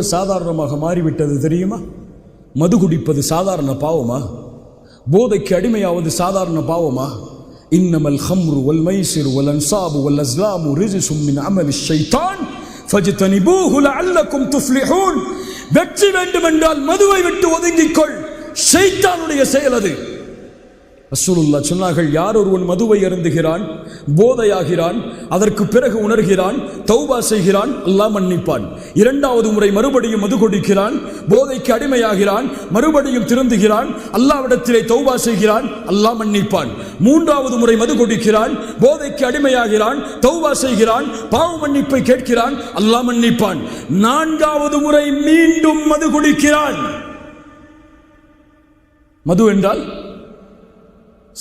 சர்வ சாதாரணமாக மாறிவிட்டது தெரியுமா? மது குடிப்பது சாதாரண பாவமா? போதைக்கு அடிமையாவது சாதாரண பாவமா? இன்னமல் ஹம்ரு வல் மைசிர் வல் அன்சாபு வல் அஸ்லாமு ரிஜிசும் மின் அமல் ஷைத்தான் ஃபஜ்தனிபூஹு லஅல்லக்கும் துஃப்லிஹூன். வெற்றி வேண்டுமென்றால் மதுவை விட்டு ஒதுங்கிக்கொள். ஷைத்தானுடைய செயல் அது. ரசூலுல்லா சொன்னார்கள் யார் ஒருவன் மதுவை அருந்துகிறான் போதையாகிறான் அதற்கு பிறகு உணர்கிறான் தௌபா செய்கிறான் அல்லாஹ் மன்னிப்பான். இரண்டாவது முறை மறுபடியும் மது கொடுக்கிறான் போதைக்கு அடிமையாகிறான் மறுபடியும் திருந்துகிறான் அல்லாவிடத்திலே தௌபா செய்கிறான் அல்லாஹ் மன்னிப்பான். மூன்றாவது முறை மது கொடுக்கிறான் போதைக்கு அடிமையாகிறான் தௌபா செய்கிறான் பாவ மன்னிப்பை கேட்கிறான் அல்லாஹ் மன்னிப்பான். நான்காவது முறை மீண்டும் மது குடிக்கிறான். மது என்றால்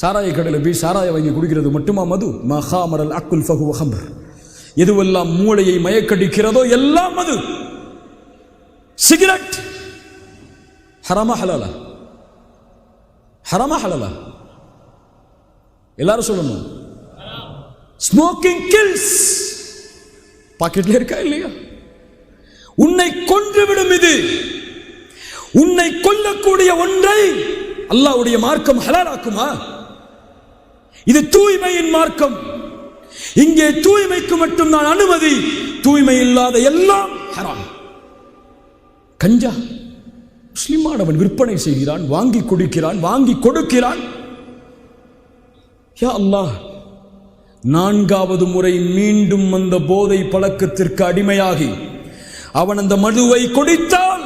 சாராய கடையில் போய் சாராய வாங்கி குடிக்கிறது மட்டுமா மது? மகாமரல் அக்குல் ஃபகு ஹம்பர் எதுவெல்லாம் மூளையை மயக்கடிக்கிறதோ எல்லாம் மது. சிகரெட். ஹரமா ஹலாலா? ஹரமா ஹலாலா? எல்லாரும் சொல்லணும். ஸ்மோக்கிங் கில்ஸ் பாக்கெட்ல இருக்கா இல்லையா? உன்னை கொன்றுவிடும் இது. உன்னை கொல்லக்கூடிய ஒன்றை அல்லாவுடைய மார்க்கம் ஹலாலாக்குமா? இது தூய்மையின் மார்க்கம். இங்கே தூய்மைக்கு மட்டும் நான் அனுமதி. தூய்மை இல்லாத எல்லாம் ஹராம். கஞ்சா. முஸ்லிமானவன் விற்பனை செய்கிறான் வாங்கி கொடுக்கிறான் வாங்கி கொடுக்கிறான். யா அல்லாஹ் நான்காவது முறை மீண்டும் அந்த போதை பழக்கத்திற்கு அடிமையாகி அவன் அந்த மதுவை குடித்தால்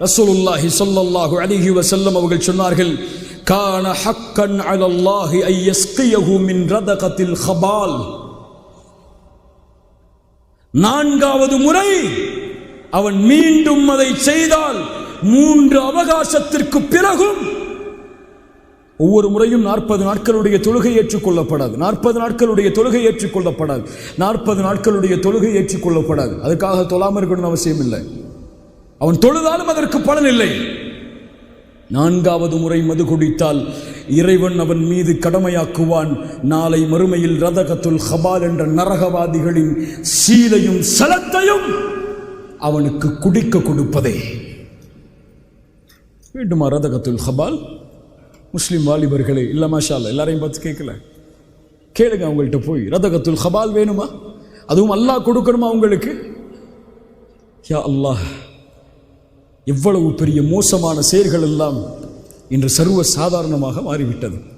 ரசூலுல்லாஹி ஸல்லல்லாஹு அலைஹி வஸல்லம் அவர்கள் சொன்னார்கள் கான ஹக்கன் அலல்லாஹி ஐ மின் ரதகத்தில் ஹபால். நான்காவது முறை அவன் மீண்டும் அதை செய்தால் மூன்று அவகாசத்திற்கு பிறகும் ஒவ்வொரு முறையும் நாற்பது நாட்களுடைய தொழுகை ஏற்றுக்கொள்ளப்படாது. நாற்பது நாட்களுடைய தொழுகை ஏற்றுக்கொள்ளப்படாது. நாற்பது நாட்களுடைய தொழுகை ஏற்றுக்கொள்ளப்படாது. அதுக்காக தொழாமல் இருக்கணும்னு அவசியம் இல்லை அவன் தொழுதாலும் அதற்கு பலன் இல்லை. நான்காவது முறை மது குடித்தால் இறைவன் அவன் மீது கடமையாக்குவான். நாளை மறுமையில் ரதகத்துல் ஹபால் என்ற நரகவாதிகளின் சீலையும் சலத்தையும் அவனுக்கு குடிக்க கொடுப்பதே. வேண்டுமா ரதகத்துல் ஹபால்? முஸ்லீம் வாலிபர்களே இல்லை மாஷா எல்லாரையும் பார்த்து கேட்கல. கேளுங்க அவங்கள்ட்ட போய். ரதகத்துல் ஹபால் வேணுமா? அதுவும் அல்லாஹ் கொடுக்கணுமா உங்களுக்கு? யா அல்லாஹ் எவ்வளவு பெரிய மோசமான செயல்கள் எல்லாம் இன்று சர்வ சாதாரணமாக மாறிவிட்டது.